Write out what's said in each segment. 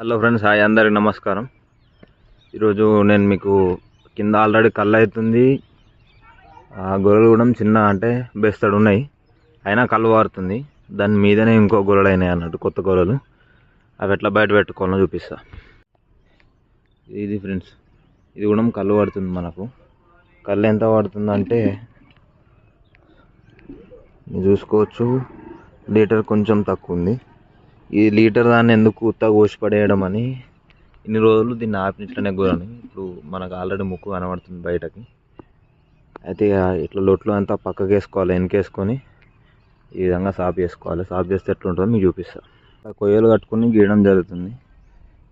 Hello friends hi అందరికి నమస్కారం. ఈరోజు నేను మీకు కింద ఆల్రెడీ కళ్ళు అవుతుంది ఆ గొర్రెలు కూడా చిన్న అంటే బెస్తడు ఉన్నాయి అయినా కళ్ళు వారుతుంది. దాని మీదనే ఇంకో గొర్రెలు అయినాయి అన్నట్టు కొత్త గొర్రెలు. అవి ఎట్లా బయట పెట్టుకోవాలో చూపిస్తా. ఇది ఫ్రెండ్స్ ఇది కూడా కళ్ళు పడుతుంది మనకు. కళ్ళు ఎంత పడుతుందంటే చూసుకోవచ్చు లీటర్ కొంచెం తక్కువ ఉంది. ఈ లీటర్ దాన్ని ఎందుకు ఉత్తగా కోసిపడేయడం అని ఇన్ని రోజులు దీన్ని ఆపినట్లనే కూరని ఇప్పుడు మనకు ఆల్రెడీ ముక్కు కనబడుతుంది బయటకి. అయితే ఇట్లా లొట్లు అంతా పక్కకి వేసుకోవాలి వెనకేసుకొని ఈ విధంగా సాఫ్ చేసుకోవాలి. సాఫ్ చేస్తే ఎట్లా ఉంటుందో మీకు చూపిస్తాను కొయ్యలు కట్టుకుని గీయడం జరుగుతుంది.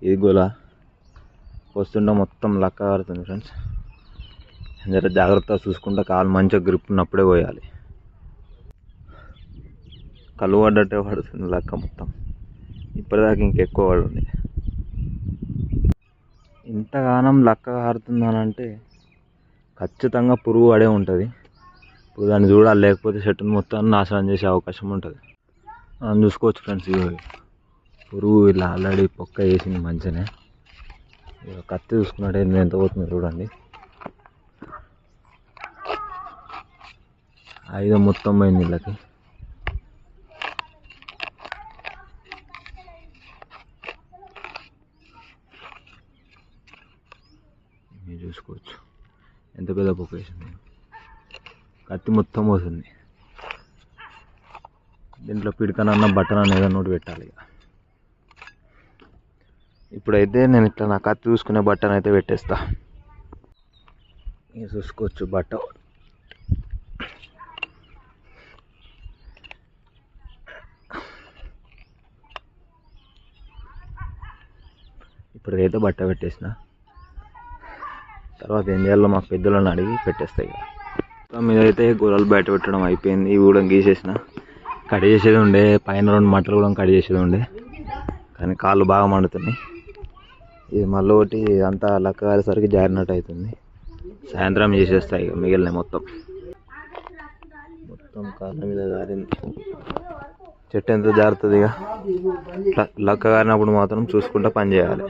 ఇది గోల. వస్తుంటే మొత్తం లక్క కడుతుంది ఫ్రెండ్స్. జర జాగ్రత్తగా చూసుకుంటే కాలు మంచిగా గ్రిప్ ఉన్నప్పుడే పోయాలి. కళ్ళు పడ్డట్టే పడుతుంది లక్క మొత్తం. ఇప్పటిదాకా ఇంకెక్కువ పడుంది ఇంతగానం లక్క కారుతుందనంటే ఖచ్చితంగా పురుగు పడే ఉంటుంది. ఇప్పుడు దాన్ని చూడాలి లేకపోతే చెట్టును మొత్తాన్ని నాశనం చేసే అవకాశం ఉంటుంది. మనం చూసుకోవచ్చు ఫ్రెండ్స్ ఇవి. పురుగు ఇలా ఆల్రెడీ పొక్క వేసింది మంచిగానే. ఇక కత్తి చూసుకున్నట్టు ఎంత పోతుందో చూడండి. ఐదు మొత్తం పోయింది వీళ్ళకి మీరు చూసుకోవచ్చు. ఎంత పెద్ద పొక్క వేసింది కత్తి మొత్తం పోతుంది. దీంట్లో పిడకనన్న బట్టన్ అనేది నోటి పెట్టాలి ఇక. ఇప్పుడైతే నేను ఇట్లా నా కత్తి చూసుకునే బట్టన్ అయితే పెట్టేస్తా. ఇక చూసుకోవచ్చు బట్ట ఇప్పుడైతే బట్ట పెట్టేసిన. తర్వాత ఏం చేయాలో మా పెద్దలను అడిగి పెట్టేస్తాయి ఇక. మీద అయితే గొర్రెలు బయట పెట్టడం అయిపోయింది ఇవి కూడా గీసేసిన. కట్ చేసేది ఉండే పైన రెండు మట్టలు కూడా కట్ చేసేది ఉండే. కానీ కాళ్ళు బాగా మండుతున్నాయి. ఇది మళ్ళీ ఒకటి అంతా లక్క కాలేసరికి జారినట్టు అవుతుంది. సాయంత్రం చేసేస్తాయి ఇక మిగిలిన మొత్తం. మొత్తం కాళ్ళ మీద జారింది. చెట్టు ఎంత జారుతుంది ఇక? లక్క కారినప్పుడు మాత్రం చూసుకుంటూ పని చేయాలి.